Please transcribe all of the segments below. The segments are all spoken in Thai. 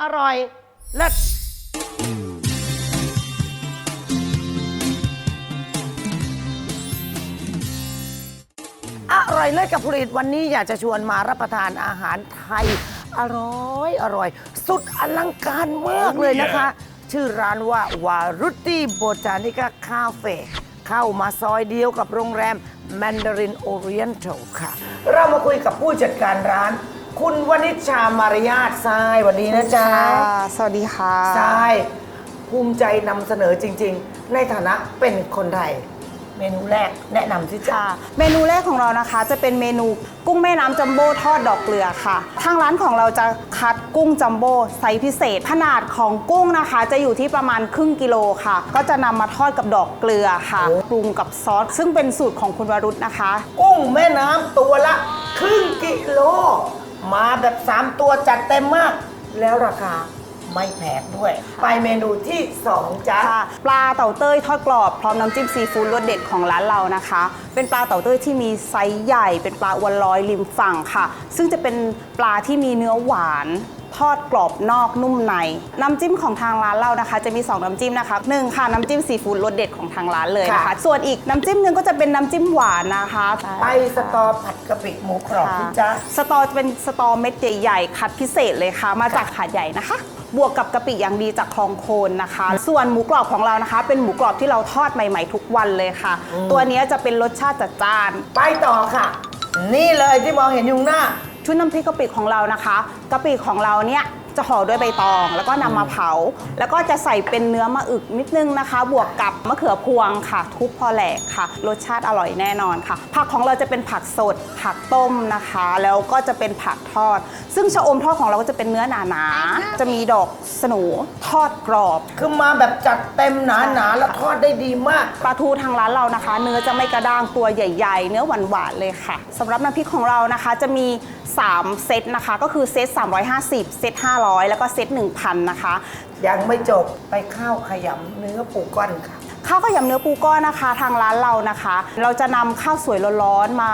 อร่อยเลิศอร่อยเลิศกับผลิตวันนี้อยากจะชวนมารับประทานอาหารไทย อร่อยอร่อย สุดอลังการมากเลยนะคะ ชื่อร้านว่าวารุตี้โบจานิกาคาเฟ่เข้ามาซอยเดียวกับโรงแรม Mandarin Oriental ค่ะ เรามาคุยกับผู้จัดการร้าน คุณวณิชชามารยาททรายวันนี้นะจ๊ะค่ะสวัสดีค่ะ ทรายภูมิใจนำเสนอจริง ๆ ในฐานะเป็นคนไทย เมนูแรกแนะนำสิจ๊ะ ค่ะเมนูแรกของเรานะคะจะเป็นเมนูกุ้งแม่น้ำจัมโบ้ทอดดอกเกลือค่ะ ทางร้านของเราจะคัดกุ้งจัมโบ้ไซส์พิเศษ ขนาดของกุ้งนะคะ จะอยู่ที่ประมาณครึ่งกิโลค่ะ ก็จะนำมาทอดกับดอกเกลือค่ะโอ้ ปรุงกับซอส ซึ่งเป็นสูตรของคุณวรุษนะคะ กุ้งแม่น้ำตัวละ ครึ่งกิโล มาแบบ 3 ตัวจัดเต็มมาก แล้วราคาไม่แพงด้วย ไปเมนูที่ 2จ้ะค่ะปลาเต่าเต้ยทอดกรอบพร้อมน้ำจิ้มซีฟู้ดรสเด็ดของร้านเรานะคะ เป็นปลาเต่าเต้ยที่มีไซส์ใหญ่ เป็นปลาอวนลอยริมฝั่งค่ะ ซึ่งจะเป็นปลาที่มีเนื้อหวาน ทอดกรอบนอกนุ่มใน น้ำจิ้มของทางร้านเรานะคะ จะมี 2 น้ำจิ้มนะคะหนึ่งค่ะน้ำจิ้มซีฟู้ดรสเด็ดของทางร้านเลยนะคะค่ะส่วนอีกน้ำจิ้มหนึ่งก็จะเป็นน้ำจิ้มหวานนะคะไปสตอผัดกะปิหมูกรอบสิจ๊ะสตอจะเป็นสตอเม็ดใหญ่ๆคัดพิเศษเลยค่ะ มาจากหาดใหญ่นะคะบวกกับกะปิอย่างดีจากคลองโคนนะคะ ส่วนหมูกรอบของเรานะคะ เป็นหมูกรอบที่เราทอดใหม่ๆทุกวันเลยค่ะ ตัวเนี้ยจะเป็นรสชาติจัดจ้าน ไปต่อค่ะ นี่เลยที่มองเห็นอยู่ข้างหน้า ชุดน้ำพริกกะปิของเรานะคะกะปิของเราเนี่ยจะห่อด้วยใบตอง แล้วก็นำมาเผา แล้วก็จะใส่เป็นเนื้อมะอึกนิดนึงนะคะ บวกกับมะเขือพวงค่ะ ทุบพอแหลกค่ะ รสชาติอร่อยแน่นอนค่ะ ผักของเราจะเป็นผักสด ผักต้มนะคะ แล้วก็จะเป็นผักทอด ซึ่งชะอมทอดของเราก็จะเป็นเนื้อหนาๆจะมีดอกสโหนูทอดกรอบ คือมาแบบจัดเต็มหนาๆแล้วทอดได้ดีมาก ปลาทูทางร้านเรานะคะ เนื้อจะไม่กระด้างตัวใหญ่ ๆ เนื้อหวานๆเลยค่ะสำหรับน้ำพริกของเรานะคะ จะมี 3 เซตนะคะ ก็คือเซต350 เซต500 แล้วก็เซต1,000 นะคะ ยังไม่จบไปข้าวขยำเนื้อปูก้อนค่ะ ข้าวขยำเนื้อปูก้อนนะคะ ทางร้านเรานะคะ เราจะนำข้าวสวยร้อนๆมา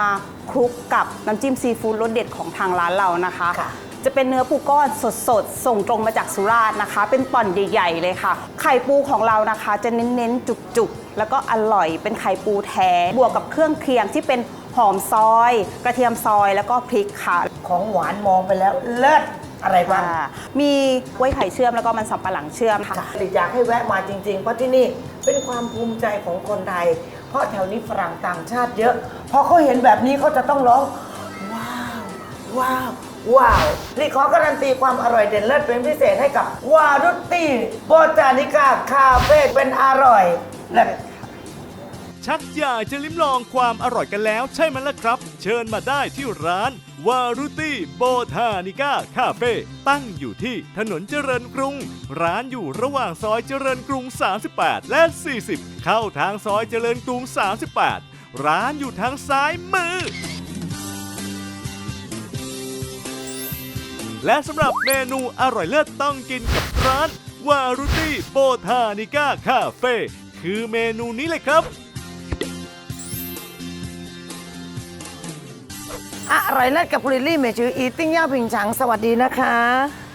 คลุกกับน้ำจิ้มซีฟู้ดรสเด็ดของทางร้านเรานะคะค่ะ จะเป็นเนื้อปูก้อนสดๆส่งตรงมาจากสุราษฎร์นะคะ เป็นป่อนใหญ่ๆเลยค่ะ ไข่ปูของเรานะคะ จะเน้นๆจุกๆ แล้วก็อร่อยเป็นไข่ปูแท้ บวกกับเครื่องเคียงที่เป็นหอมซอย กระเทียมซอยแล้วก็พริกค่ะของหวานมองไปแล้วเลิศอะไรบ้างค่ะมีกล้วยไข่เชื่อมแล้วก็มันสำปะหลังเชื่อมค่ะค่ะอยากให้แวะมาจริง ๆ เพราะที่นี่เป็นความภูมิใจของคนไทย เพราะแถวนี้ฝรั่งต่างชาติเยอะ พอเขาเห็นแบบนี้เขาจะต้องร้อง ว้าว ว้าวว้าวนี่ขอการันตีความอร่อยเด่นเลิศเป็นพิเศษให้กับวารุตตี้โบจานิกาคาเฟ่เป็นอร่อยเลิศชักอยากจะลิ้มลองความอร่อยกันแล้วใช่ไหมล่ะครับ เชิญมาได้ที่ร้านวารุตี้โบทานิก้าคาเฟ่ตั้งอยู่ที่ถนนเจริญกรุง ร้านอยู่ระหว่างซอยเจริญกรุง 38 และ 40 เข้าทางซอยเจริญกรุง 38 ร้านอยู่ทางซ้ายมือ และสำหรับเมนูอร่อยเลิศต้องกินกับร้านวารุตี้โบทานิก้าคาเฟ่คือเมนูนี้เลยครับ อร่อยเลิศกับผลิลลี่เมจืออีติ้งย่าผิงฉังสวัสดีนะคะ